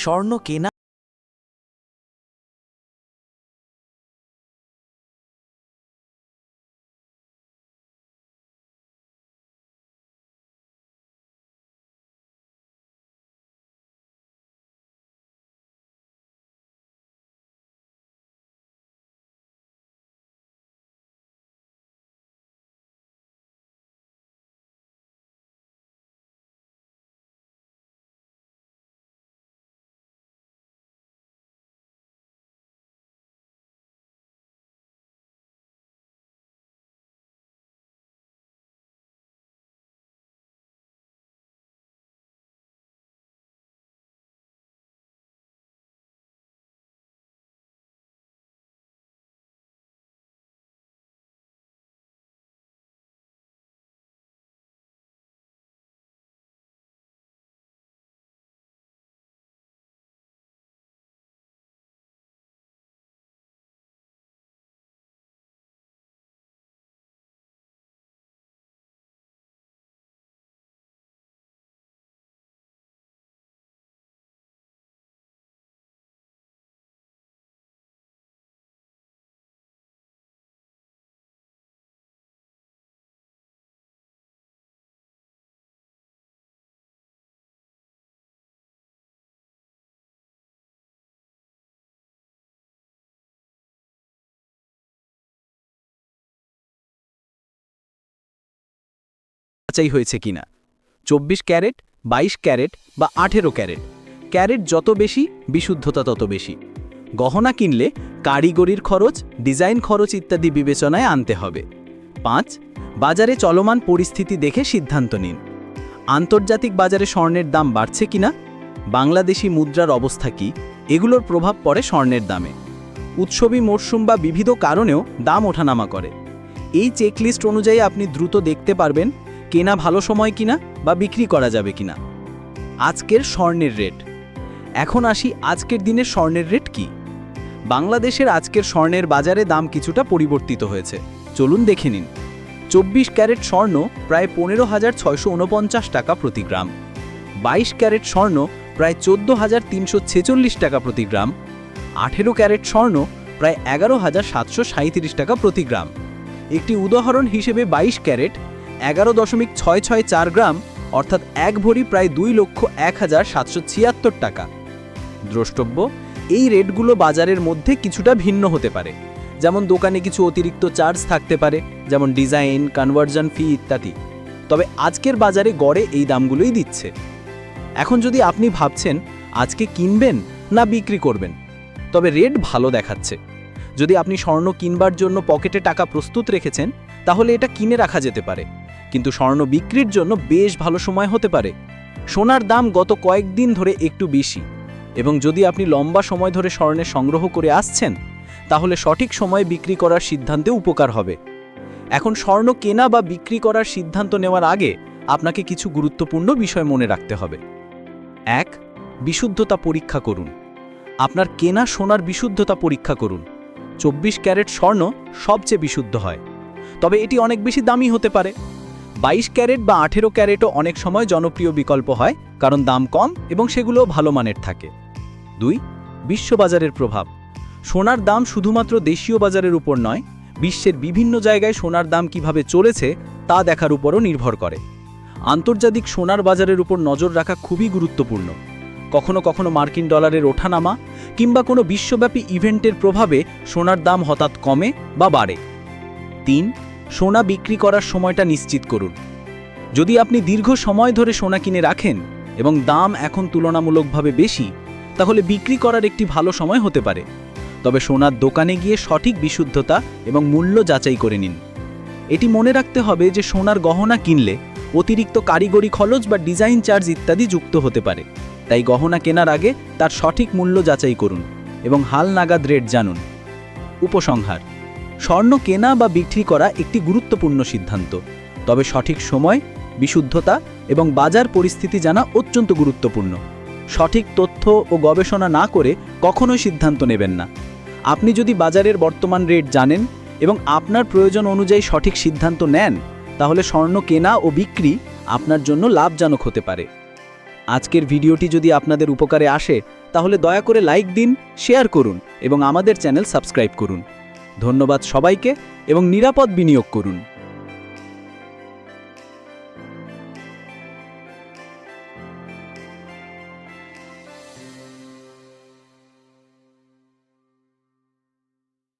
স্বর্ণ কেনা যাচাই হয়েছে কিনা। চব্বিশ ক্যারেট, বাইশ ক্যারেট বা আঠেরো ক্যারেট। ক্যারেট যত বেশি, বিশুদ্ধতা তত বেশি। গহনা কিনলে কারিগরির খরচ, ডিজাইন খরচ ইত্যাদি বিবেচনায় আনতে হবে। পাঁচ, বাজারে চলমান পরিস্থিতি দেখে সিদ্ধান্ত নিন। আন্তর্জাতিক বাজারে স্বর্ণের দাম বাড়ছে কিনা? বাংলাদেশি মুদ্রার অবস্থা কি? এগুলোর প্রভাব পড়ে স্বর্ণের দামে। উৎসবী মরশুম বা বিবিধ কারণেও দাম ওঠানামা করে। এই চেকলিস্ট অনুযায়ী আপনি দ্রুত দেখতে পারবেন কেনা ভালো সময় কিনা বা বিক্রি করা যাবে কিনা? আজকের স্বর্ণের রেট। এখন আসি আজকের দিনের স্বর্ণের রেট কি? বাংলাদেশের আজকের স্বর্ণের বাজারে দাম কিছুটা পরিবর্তিত হয়েছে। চলুন দেখে নিন। চব্বিশ ক্যারেট স্বর্ণ প্রায় পনেরো হাজার ছয়শো উনপঞ্চাশ টাকা প্রতি গ্রাম। বাইশ ক্যারেট স্বর্ণ প্রায় চোদ্দ হাজার তিনশো ছেচল্লিশ টাকা প্রতি গ্রাম। আঠেরো ক্যারেট স্বর্ণ প্রায় এগারো হাজার সাতশো সাঁত্রিশ টাকা প্রতি গ্রাম। একটি উদাহরণ হিসেবে বাইশ ক্যারেট এগারো দশমিক ছয় ছয় চার গ্রাম, অর্থাৎ এক ভরি প্রায় দুই লক্ষ এক হাজার সাতশো ছিয়াত্তর টাকা। দ্রষ্টব্য, এই রেটগুলো বাজারের মধ্যে কিছুটা ভিন্ন হতে পারে। যেমন দোকানে কিছু অতিরিক্ত চার্জ থাকতে পারে, যেমন ডিজাইন কনভার্জন ফি ইত্যাদি। তবে আজকের বাজারে গড়ে এই দামগুলোই দিচ্ছে। এখন যদি আপনি ভাবছেন, আজকে কিনবেন না বিক্রি করবেন, তবে রেট ভালো দেখাচ্ছে। যদি আপনি স্বর্ণ কিনবার জন্য পকেটে টাকা প্রস্তুত রেখেছেন, তাহলে এটা কিনে রাখা যেতে পারে। কিন্তু স্বর্ণ বিক্রির জন্য বেশ ভালো সময় হতে পারে। সোনার দাম গত কয়েকদিন ধরে একটু বেশি। এবং যদি আপনি লম্বা সময় ধরে স্বর্ণের সংগ্রহ করে আসছেন, তাহলে সঠিক সময়ে বিক্রি করার সিদ্ধান্তে উপকার হবে। এখন স্বর্ণ কেনা বা বিক্রি করার সিদ্ধান্ত নেওয়ার আগে আপনাকে কিছু গুরুত্বপূর্ণ বিষয় মনে রাখতে হবে। এক, বিশুদ্ধতা পরীক্ষা করুন। আপনার কেনা সোনার বিশুদ্ধতা পরীক্ষা করুন। চব্বিশ ক্যারেট স্বর্ণ সবচেয়ে বিশুদ্ধ হয়। তবে এটি অনেক বেশি দামি হতে পারে। বাইশ ক্যারেট বা আঠেরো ক্যারেটও অনেক সময় জনপ্রিয় বিকল্প হয়, কারণ দাম কম এবং সেগুলোও ভালো মানের থাকে। দুই, বিশ্ববাজারের প্রভাব। সোনার দাম শুধুমাত্র দেশীয় বাজারের উপর নয়, বিশ্বের বিভিন্ন জায়গায় সোনার দাম কীভাবে চলেছে তা দেখার উপরও নির্ভর করে। আন্তর্জাতিক সোনার বাজারের উপর নজর রাখা খুবই গুরুত্বপূর্ণ। কখনো কখনো মার্কিন ডলারের ওঠানামা কিংবা কোনো বিশ্বব্যাপী ইভেন্টের প্রভাবে সোনার দাম হঠাৎ কমে বা বাড়ে। তিন সোনা বিক্রি করার সময়টা নিশ্চিত করুন। যদি আপনি দীর্ঘ সময় ধরে সোনা কিনে রাখেন এবং দাম এখন তুলনামূলকভাবে বেশি, তাহলে বিক্রি করার একটি ভালো সময় হতে পারে। তবে সোনার দোকানে গিয়ে সঠিক বিশুদ্ধতা এবং মূল্য যাচাই করে নিন। এটি মনে রাখতে হবে যে সোনার গহনা কিনলে অতিরিক্ত কারিগরি খরচ বা ডিজাইন চার্জ ইত্যাদি যুক্ত হতে পারে। তাই গহনা কেনার আগে তার সঠিক মূল্য যাচাই করুন এবং হাল নাগাদ রেট জানুন। উপসংহার স্বর্ণ কেনা বা বিক্রি করা একটি গুরুত্বপূর্ণ সিদ্ধান্ত। তবে সঠিক সময়, বিশুদ্ধতা এবং বাজার পরিস্থিতি জানা অত্যন্ত গুরুত্বপূর্ণ। সঠিক তথ্য ও গবেষণা না করে কখনোই সিদ্ধান্ত নেবেন না। আপনি যদি বাজারের বর্তমান রেট জানেন এবং আপনার প্রয়োজন অনুযায়ী সঠিক সিদ্ধান্ত নেন, তাহলে স্বর্ণ কেনা ও বিক্রি আপনার জন্য লাভজনক হতে পারে। আজকের ভিডিওটি যদি আপনাদের উপকারে আসে, তাহলে দয়া করে লাইক দিন, শেয়ার করুন এবং আমাদের চ্যানেল সাবস্ক্রাইব করুন। ধন্যবাদ সবাইকে এবং নিরাপদ বিনিয়োগ করুন।